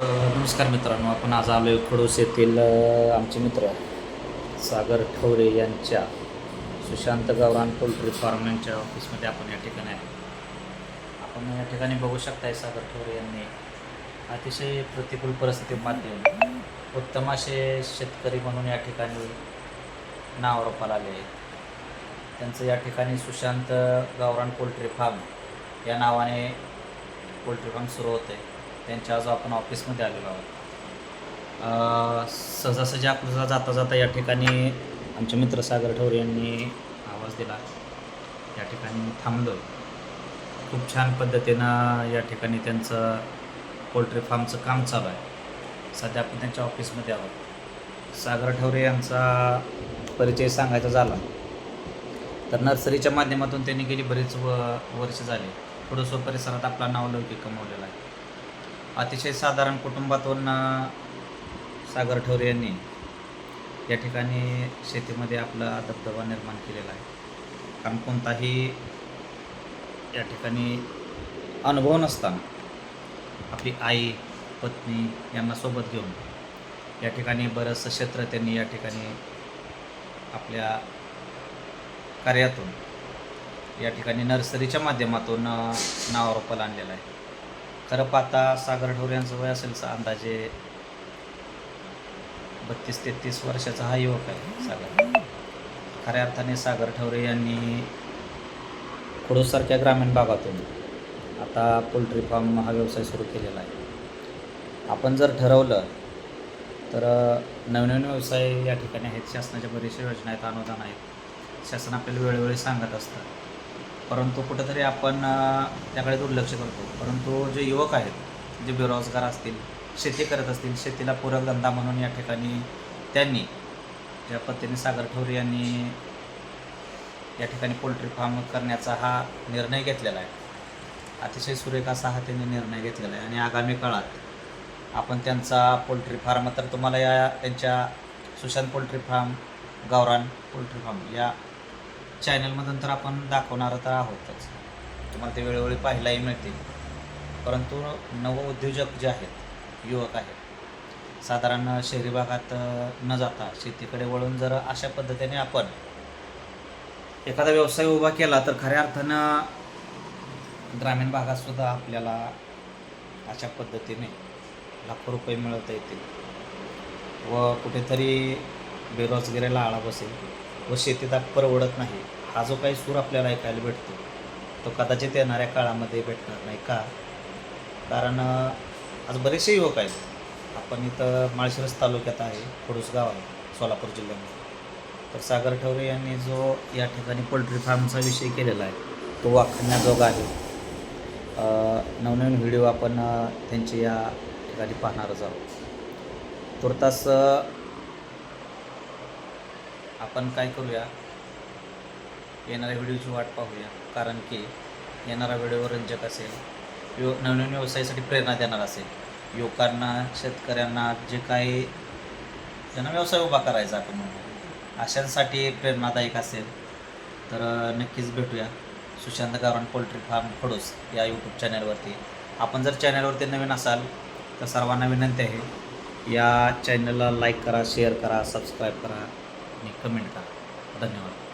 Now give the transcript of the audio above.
नमस्कार मित्रांनो आपण आज आलो आहे खडूस येथील आमचे मित्र सागर ठवरे यांच्या सुशांत गावरान पोल्ट्री फार्म यांच्या ऑफिसमध्ये आपण या ठिकाणी आहे आपण या ठिकाणी बघू शकताय सागर ठवरे यांनी अतिशय प्रतिकूल परिस्थितीमध्ये उत्तम असे शेतकरी म्हणून या ठिकाणी नाव रोपाला आले आहेत. त्यांचं या ठिकाणी सुशांत गावरान पोल्ट्री फार्म या नावाने पोल्ट्री फार्म सुरू होते आहे त्यांच्या आज आपण ऑफिसमध्ये आलेलो आहोत. सहजासहजी आकृतीला जाता जाता या ठिकाणी आमचे मित्र सागर ठवरे यांनी आवाज दिला. या ठिकाणी थांबलो. खूप छान पद्धतीनं या ठिकाणी त्यांचं पोल्ट्री फार्मचं काम चालू आहे. सध्या आपण त्यांच्या ऑफिसमध्ये आहोत. सागर ठवरे यांचा परिचय सांगायचा झाला तर नर्सरीच्या माध्यमातून त्यांनी गेली बरीच व वर्ष झाली. थोडंसं परिसरात आपला नावलौकिक कमवलेला आहे. अतिशय साधारण कुटुंबातून सागर ठोरे यांनी या ठिकाणी शेतीमध्ये आपला दबदबा निर्माण केलेला आहे. कारण कोणताही या ठिकाणी अनुभव नसताना आपली आई पत्नी यांना सोबत घेऊन या ठिकाणी बरंचसं क्षेत्र त्यांनी या ठिकाणी आपल्या कार्यातून या ठिकाणी नर्सरीच्या माध्यमातून नावारोपाला आणलेला आहे. करपाता पाहता सागर ढोरे यांचं वय असेल सा- अंदाजे बत्तीस तेहतीस वर्षाचा हा युवक आहे सागर. खऱ्या अर्थाने सागर ठवरे यांनी कुडूसारख्या ग्रामीण भागातून आता पोल्ट्री फार्म हा व्यवसाय सुरू केलेला आहे. आपण जर ठरवलं तर नवनवीन व्यवसाय या ठिकाणी आहेत शासनाच्या बरेचशा योजना आहेत अनुदान आहेत. शासन आपल्याला वेळोवेळी सांगत असतं. परंतु कुठंतरी आपण त्याकडे दुर्लक्ष करतो. परंतु जे युवक आहेत जे बेरोजगार असतील शेती करत असतील शेतीला पूरक धंदा म्हणून या ठिकाणी त्यांनी ज्या पद्धतीने सागर ठोरे यांनी या ठिकाणी पोल्ट्री फार्म करण्याचा हा निर्णय घेतलेला आहे. अतिशय सुरेख असा हा त्यांनी निर्णय घेतलेला आहे. आणि आगामी काळात आपण त्यांचा पोल्ट्री फार्म तर तुम्हाला या त्यांच्या सुशांत पोल्ट्री फार्म गावरान पोल्ट्री फार्म या चॅनलमधून तर आपण दाखवणार तर आहोतच. तुम्हाला ते वेळोवेळी पाहायलाही मिळतील. परंतु नवउद्योजक जे आहेत युवक आहेत साधारण शहरी भागात न जाता शेतीकडे वळून जर अशा पद्धतीने आपण एखादा व्यवसाय उभा केला तर खऱ्या अर्थानं ग्रामीण भागातसुद्धा आपल्याला अशा पद्धतीने लाखो रुपये मिळवता येतील. व कुठेतरी बेरोजगारीला आळा बसेल. व शेतीत परवडत नाही. हा जो काही सूर आपल्याला ऐकायला भेटतो तो कदाचित येणाऱ्या काळामध्ये भेटणार नाही. का? कारण आज बरेचसे युवक आहेत. आपण इथं माळशिरस तालुक्यात आहे खडूस गाव आहे सोलापूर जिल्ह्यामध्ये. तर सागर ठवरे यांनी जो या ठिकाणी पोल्ट्री फार्मचा विषय केलेला आहे तो वाखण्याजोगा आहे. नवनवीन व्हिडिओ आपण त्यांची त्यांचे या ठिकाणी पाहणारच आहोत. तुर्तास आपण काय करूया? येणाऱ्या व्हिडिओची वाट पाहूया. कारण की येणारा व्हिडिओ रंजक असेल यो नवनवीन व्यवसायासाठी प्रेरणा देणार असेल. युवकांना शेतकऱ्यांना जे काही ज्यांना व्यवसाय उभा करायचा आपण म्हणू अशांसाठी प्रेरणादायक असेल. तर नक्कीच भेटूया. सुशांत गावरान पोल्ट्री फार्म खडूस या यूट्यूब चॅनलवरती आपण जर चॅनलवरती नवीन असाल तर सर्वांना विनंती आहे या चॅनलला लाईक करा शेअर करा सबस्क्राईब करा. कमेंट करा. धन्यवाद.